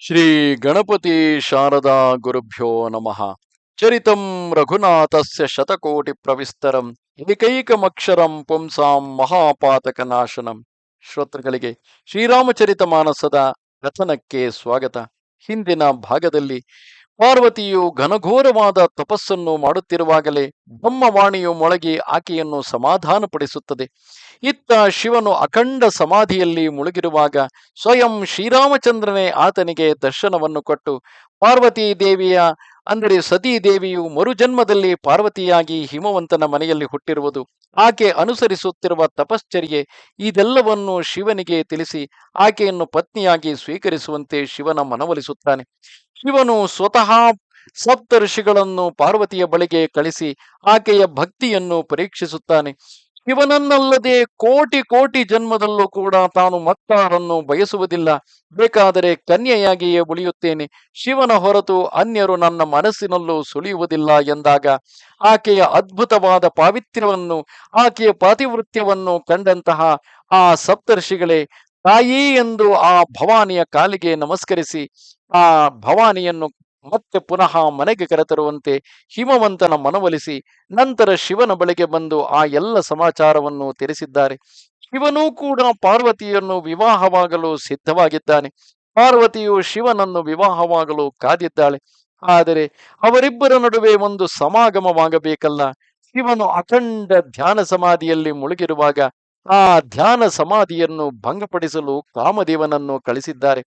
ಶ್ರೀ ಗಣಪತಿ ಶಾರದಾ ಗುರುಭ್ಯೋ ನಮಃ. ಚರಿತಂ ರಘುನಾಥಸ್ಯ ಶತಕೋಟಿ ಪ್ರವಿಸ್ತರಂ ಏಕೈಕಮಕ್ಷರಂ ಪುಂಸಾಂ ಮಹಾಪಾತಕ ನಾಶನಂ ಶ್ರೋತೃಗಳಿಗೆ ಶ್ರೀರಾಮಚರಿತ ಮಾನಸದ ಕಥನಕ್ಕೆ ಸ್ವಾಗತ. ಹಿಂದಿನ ಭಾಗದಲ್ಲಿ ಪಾರ್ವತಿಯು ಘನಘೋರವಾದ ತಪಸ್ಸನ್ನು ಮಾಡುತ್ತಿರುವಾಗಲೇ ಬ್ರಹ್ಮವಾಣಿಯು ಮೊಳಗಿ ಆಕೆಯನ್ನು ಸಮಾಧಾನಪಡಿಸುತ್ತದೆ. ಇತ್ತ ಶಿವನು ಅಖಂಡ ಸಮಾಧಿಯಲ್ಲಿ ಮುಳುಗಿರುವಾಗ ಸ್ವಯಂ ಶ್ರೀರಾಮಚಂದ್ರನೇ ಆತನಿಗೆ ದರ್ಶನವನ್ನು ಕೊಟ್ಟು, ಪಾರ್ವತಿ ದೇವಿಯ ಅಂದರೆ ಸತೀ ದೇವಿಯು ಮರುಜನ್ಮದಲ್ಲಿ ಪಾರ್ವತಿಯಾಗಿ ಹಿಮವಂತನ ಮನೆಯಲ್ಲಿ ಹುಟ್ಟಿರುವುದು, ಆಕೆ ಅನುಸರಿಸುತ್ತಿರುವ ತಪಶ್ಚರ್ಯೆ ಇದೆಲ್ಲವನ್ನು ಶಿವನಿಗೆ ತಿಳಿಸಿ ಆಕೆಯನ್ನು ಪತ್ನಿಯಾಗಿ ಸ್ವೀಕರಿಸುವಂತೆ ಶಿವನ ಮನವೊಲಿಸುತ್ತಾನೆ. ಶಿವನು ಸ್ವತಃ ಸಪ್ತ ಋಷಿಗಳನ್ನು ಪಾರ್ವತಿಯ ಬಳಿಗೆ ಕಳಿಸಿ ಆಕೆಯ ಭಕ್ತಿಯನ್ನು ಪರೀಕ್ಷಿಸುತ್ತಾನೆ. ಶಿವನನ್ನಲ್ಲದೆ ಕೋಟಿ ಕೋಟಿ ಜನ್ಮದಲ್ಲೂ ಕೂಡ ತಾನು ಮತ್ತಾರನ್ನು ಬಯಸುವುದಿಲ್ಲ. ಬೇಕಾದರೆ ಕನ್ಯೆಯಾಗಿಯೇ ಉಳಿಯುತ್ತೇನೆ. ಶಿವನ ಹೊರತು ಅನ್ಯರು ನನ್ನ ಮನಸ್ಸಿನಲ್ಲೂ ಸುಳಿಯುವುದಿಲ್ಲ ಎಂದಾಗ ಆಕೆಯ ಅದ್ಭುತವಾದ ಪಾವಿತ್ರ್ಯವನ್ನು, ಆಕೆಯ ಪಾತಿವೃತ್ಯವನ್ನು ಕಂಡಂತಹ ಆ ಸಪ್ತರ್ಷಿಗಳೇ ತಾಯಿ ಎಂದು ಆ ಭವಾನಿಯ ಕಾಲಿಗೆ ನಮಸ್ಕರಿಸಿ ಆ ಭವಾನಿಯನ್ನು ಮತ್ತೆ ಪುನಃ ಮನೆಗೆ ಕರೆತರುವಂತೆ ಹಿಮವಂತನ ಮನವೊಲಿಸಿ ನಂತರ ಶಿವನ ಬಳಿಗೆ ಬಂದು ಆ ಎಲ್ಲ ಸಮಾಚಾರವನ್ನು ತಿಳಿಸಿದ್ದಾರೆ. ಶಿವನೂ ಕೂಡ ಪಾರ್ವತಿಯನ್ನು ವಿವಾಹವಾಗಲು ಸಿದ್ಧವಾಗಿದ್ದಾನೆ. ಪಾರ್ವತಿಯು ಶಿವನನ್ನು ವಿವಾಹವಾಗಲು ಕಾದಿದ್ದಾಳೆ. ಆದರೆ ಅವರಿಬ್ಬರ ನಡುವೆ ಒಂದು ಸಮಾಗಮವಾಗಬೇಕಲ್ಲ. ಶಿವನು ಅಖಂಡ ಧ್ಯಾನ ಸಮಾಧಿಯಲ್ಲಿ ಮುಳುಗಿರುವಾಗ ಆ ಧ್ಯಾನ ಸಮಾಧಿಯನ್ನು ಭಂಗಪಡಿಸಲು ಕಾಮದೇವನನ್ನು ಕಳಿಸಿದ್ದಾರೆ.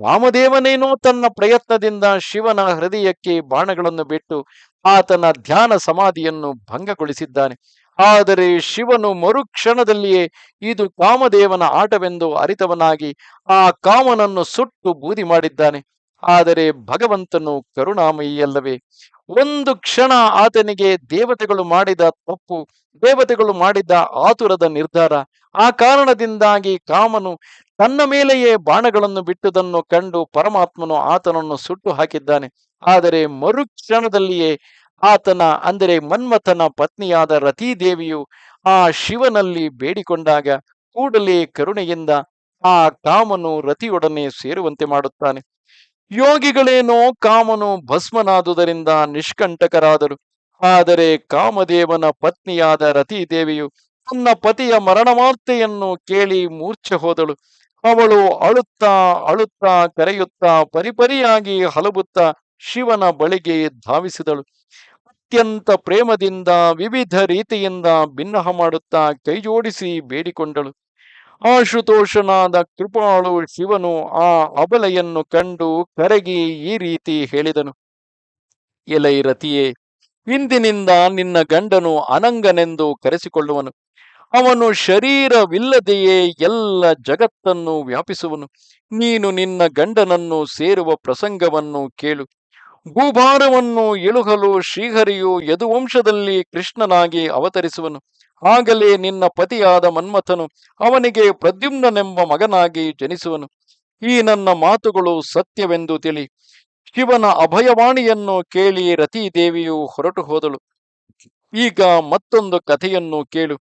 ವಾಮದೇವನೇನೋ ತನ್ನ ಪ್ರಯತ್ನದಿಂದ ಶಿವನ ಹೃದಯಕ್ಕೆ ಬಾಣಗಳನ್ನು ಬಿಟ್ಟು ಆತನ ಧ್ಯಾನ ಸಮಾಧಿಯನ್ನು ಭಂಗಗೊಳಿಸಿದ್ದಾನೆ. ಆದರೆ ಶಿವನು ಮರುಕ್ಷಣದಲ್ಲಿಯೇ ಇದು ಕಾಮದೇವನ ಆಟವೆಂದು ಅರಿತವನಾಗಿ ಆ ಕಾಮನನ್ನು ಸುಟ್ಟು ಬೂದಿ ಮಾಡಿದ್ದಾನೆ. ಆದರೆ ಭಗವಂತನು ಕರುಣಾಮಯಿಯಲ್ಲವೇ. ಒಂದು ಕ್ಷಣ ಆತನಿಗೆ ದೇವತೆಗಳು ಮಾಡಿದ ತಪ್ಪು, ದೇವತೆಗಳು ಮಾಡಿದ ಆತುರದ ನಿರ್ಧಾರ, ಆ ಕಾರಣದಿಂದಾಗಿ ಕಾಮನು ತನ್ನ ಮೇಲೆಯೇ ಬಾಣಗಳನ್ನು ಬಿಟ್ಟುದನ್ನು ಕಂಡು ಪರಮಾತ್ಮನು ಆತನನ್ನು ಸುಟ್ಟು ಹಾಕಿದ್ದಾನೆ. ಆದರೆ ಮರುಕ್ಷಣದಲ್ಲಿಯೇ ಆತನ, ಅಂದರೆ ಮನ್ಮಥನ ಪತ್ನಿಯಾದ ರತೀದೇವಿಯು ಆ ಶಿವನಲ್ಲಿ ಬೇಡಿಕೊಂಡಾಗ ಕೂಡಲೇ ಕರುಣೆಯಿಂದ ಆ ಕಾಮನು ರತಿಯೊಡನೆ ಸೇರುವಂತೆ ಮಾಡುತ್ತಾನೆ. ಯೋಗಿಗಳೇನೋ ಕಾಮನು ಭಸ್ಮನಾದುದರಿಂದ ನಿಷ್ಕಂಟಕರಾದರು. ಆದರೆ ಕಾಮದೇವನ ಪತ್ನಿಯಾದ ರತೀದೇವಿಯು ತನ್ನ ಪತಿಯ ಮರಣವಾರ್ತೆಯನ್ನು ಕೇಳಿ ಮೂರ್ಛೆ ಹೋದಳು. ಅವಳು ಅಳುತ್ತಾ ಅಳುತ್ತಾ ಕರೆಯುತ್ತಾ ಪರಿಪರಿಯಾಗಿ ಹಲಬುತ್ತಾ ಶಿವನ ಬಳಿಗೆ ಧಾವಿಸಿದಳು. ಅತ್ಯಂತ ಪ್ರೇಮದಿಂದ ವಿವಿಧ ರೀತಿಯಿಂದ ಭಿನ್ನಹ ಮಾಡುತ್ತಾ ಕೈಜೋಡಿಸಿ ಬೇಡಿಕೊಂಡಳು. ಆಶುತೋಷನಾದ ಕೃಪಾಳು ಶಿವನು ಆ ಅಬಲೆಯನ್ನು ಕಂಡು ಕರಗಿ ಈ ರೀತಿ ಹೇಳಿದನು. ಎಲೈ ರತಿಯೇ, ಇಂದಿನಿಂದ ನಿನ್ನ ಗಂಡನು ಅನಂಗನೆಂದು ಕರೆಸಿಕೊಳ್ಳುವನು. ಅವನು ಶರೀರವಿಲ್ಲದೆಯೇ ಎಲ್ಲ ಜಗತ್ತನ್ನು ವ್ಯಾಪಿಸುವನು. ನೀನು ನಿನ್ನ ಗಂಡನನ್ನು ಸೇರುವ ಪ್ರಸಂಗವನ್ನು ಕೇಳು. ಭೂಭಾರವನ್ನು ಇಳುಹಲು ಶ್ರೀಹರಿಯು ಯದುವಂಶದಲ್ಲಿ ಕೃಷ್ಣನಾಗಿ ಅವತರಿಸುವನು. ಆಗಲೇ ನಿನ್ನ ಪತಿಯಾದ ಮನ್ಮಥನು ಅವನಿಗೆ ಪ್ರದ್ಯುಮ್ನನೆಂಬ ಮಗನಾಗಿ ಜನಿಸುವನು. ಈ ನನ್ನ ಮಾತುಗಳು ಸತ್ಯವೆಂದು ತಿಳಿ. ಶಿವನ ಅಭಯವಾಣಿಯನ್ನು ಕೇಳಿ ರತೀದೇವಿಯು ಹೊರಟು ಹೋದಳು ಈಗ ಮತ್ತೊಂದು ಕಥೆಯನ್ನು ಕೇಳು.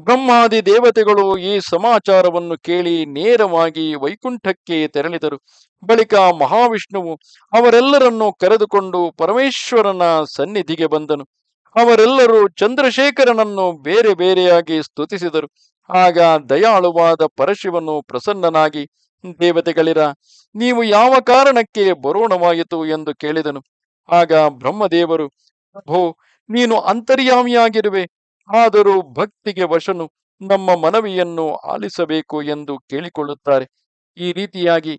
ಬ್ರಹ್ಮಾದಿ ದೇವತೆಗಳು ಈ ಸಮಾಚಾರವನ್ನು ಕೇಳಿ ನೇರವಾಗಿ ವೈಕುಂಠಕ್ಕೆ ತೆರಳಿದರು. ಬಳಿಕ ಮಹಾವಿಷ್ಣುವು ಅವರೆಲ್ಲರನ್ನು ಕರೆದುಕೊಂಡು ಪರಮೇಶ್ವರನ ಸನ್ನಿಧಿಗೆ ಬಂದನು. ಅವರೆಲ್ಲರೂ ಚಂದ್ರಶೇಖರನನ್ನು ಬೇರೆ ಬೇರೆಯಾಗಿ ಸ್ತುತಿಸಿದರು. ಆಗ ದಯಾಳುವಾದ ಪರಶಿವನು ಪ್ರಸನ್ನನಾಗಿ, ದೇವತೆಗಳಿರ, ನೀವು ಯಾವ ಕಾರಣಕ್ಕೆ ಬರೋಣವಾಯಿತು? ಎಂದು ಕೇಳಿದನು. ಆಗ ಬ್ರಹ್ಮದೇವರು ಪ್ರಭೋ ನೀನು ಅಂತರ್ಯಾಮಿಯಾಗಿರುವೆ. ಆದರೂ ಭಕ್ತಿಗೆ ವಶನು ನಮ್ಮ ಮನವಿಯನ್ನು ಆಲಿಸಬೇಕು ಎಂದು ಕೇಳಿಕೊಳ್ಳುತ್ತಾರೆ. ಈ ರೀತಿಯಾಗಿ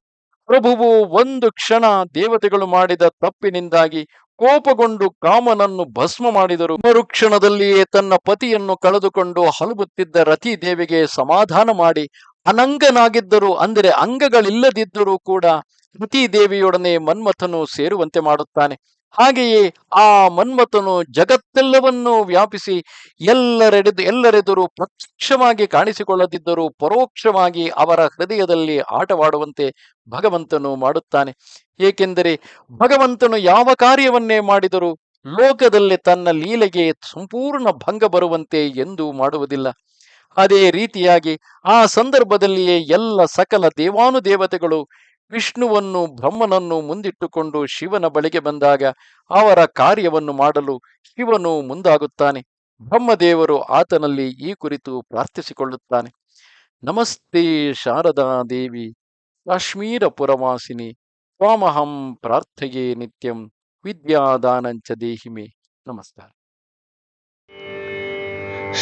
ಪ್ರಭುವು ಒಂದು ಕ್ಷಣ ದೇವತೆಗಳು ಮಾಡಿದ ತಪ್ಪಿನಿಂದಾಗಿ ಕೋಪಗೊಂಡು ಕಾಮನನ್ನು ಭಸ್ಮ ಮಾಡಿದರು. ಮರುಕ್ಷಣದಲ್ಲಿಯೇ ತನ್ನ ಪತಿಯನ್ನು ಕಳೆದುಕೊಂಡು ಹಲಬುತ್ತಿದ್ದ ರತಿ ದೇವಿಗೆ ಸಮಾಧಾನ ಮಾಡಿ ಅನಂಗನಾಗಿದ್ದರೂ. ಅಂದರೆ ಅಂಗಗಳಿಲ್ಲದಿದ್ದರೂ ಕೂಡ ರತಿ ದೇವಿಯೊಡನೆ ಮನ್ಮಥನು ಸೇರುವಂತೆ ಮಾಡುತ್ತಾನೆ. ಹಾಗೆಯೇ ಆ ಮನ್ಮಥನು ಜಗತ್ತೆಲ್ಲವನ್ನು ವ್ಯಾಪಿಸಿ ಎಲ್ಲರೆಡೆದು, ಎಲ್ಲರೆದುರು ಪ್ರತ್ಯಕ್ಷವಾಗಿ ಕಾಣಿಸಿಕೊಳ್ಳದಿದ್ದರೂ ಪರೋಕ್ಷವಾಗಿ ಅವರ ಹೃದಯದಲ್ಲಿ ಆಟವಾಡುವಂತೆ ಭಗವಂತನು ಮಾಡುತ್ತಾನೆ. ಏಕೆಂದರೆ ಭಗವಂತನು ಯಾವ ಕಾರ್ಯವನ್ನೇ ಮಾಡಿದರೂ ಲೋಕದಲ್ಲಿ ತನ್ನ ಲೀಲೆಗೆ ಸಂಪೂರ್ಣ ಭಂಗ ಬರುವಂತೆ ಎಂದೂ ಮಾಡುವುದಿಲ್ಲ. ಅದೇ ರೀತಿಯಾಗಿ ಆ ಸಂದರ್ಭದಲ್ಲಿಯೇ ಎಲ್ಲ ಸಕಲ ದೇವಾನುದೇವತೆಗಳು ವಿಷ್ಣುವನ್ನು ಬ್ರಹ್ಮನನ್ನು ಮುಂದಿಟ್ಟುಕೊಂಡು ಶಿವನ ಬಳಿಗೆ ಬಂದಾಗ ಅವರ ಕಾರ್ಯವನ್ನು ಮಾಡಲು ಶಿವನು ಮುಂದಾಗುತ್ತಾನೆ. ಬ್ರಹ್ಮದೇವರು ಆತನಲ್ಲಿ ಈ ಕುರಿತು ಪ್ರಾರ್ಥಿಸಿಕೊಳ್ಳುತ್ತಾನೆ. ನಮಸ್ತೆ ಶಾರದಾ ದೇವಿ ಕಾಶ್ಮೀರ ಪುರವಾಸಿನಿ ಸ್ವಾಮಹಂ ಪ್ರಾರ್ಥಯೇ ನಿತ್ಯಂ, ವಿದ್ಯಾದಾನಂಚ ದೇಹಿಮೆ. ನಮಸ್ಕಾರ.